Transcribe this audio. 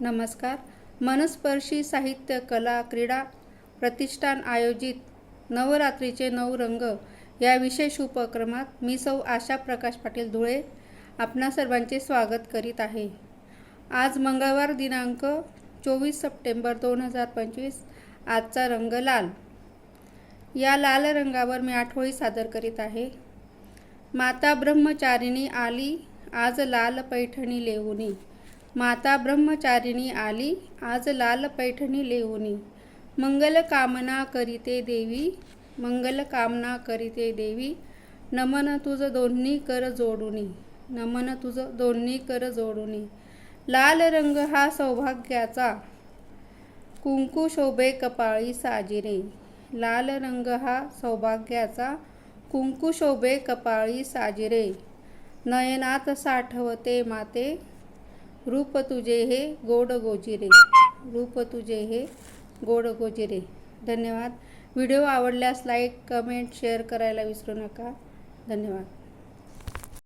नमस्कार. मनस्पर्शी साहित्य कला क्रीडा प्रतिष्ठान आयोजित नवरात्रीचे नऊ रंग या विशेष उपक्रमात मी सौ आशा प्रकाश पाटील धुळे आपणा सर्वांचे स्वागत करीत आहे. आज मंगळवार दिनांक चोवीस सप्टेंबर दोन हजार पंचवीस आजचा रंग लाल. या लाल रंगावर मी आठवळी सादर करीत आहे. माता ब्रह्मचारिणी आली आज लाल पैठणी लेऊनी माता ब्रह्मचारिणी आली आज लाल पैठणी लेऊनी मंगल कामना करीते देवी मंगल कामना करीते देवी नमन तुझं दोन्ही कर जोडुनी. नमन तुझं दोन्ही कर जोडुनी. लाल रंग हा सौभाग्याचा. कुंकू शोभे कपाळी साजिरे. लाल रंग हा सौभाग्याचा. कुंकू शोभे कपाळी साजिरे. नयनात साठवते माते रूप तुझे हे गोड गोजिरे रूप तुझे हे गोड गोजिरे धन्यवाद. व्हिडिओ आवडल्यास लाईक कमेंट शेअर करायला विसरू नका. धन्यवाद.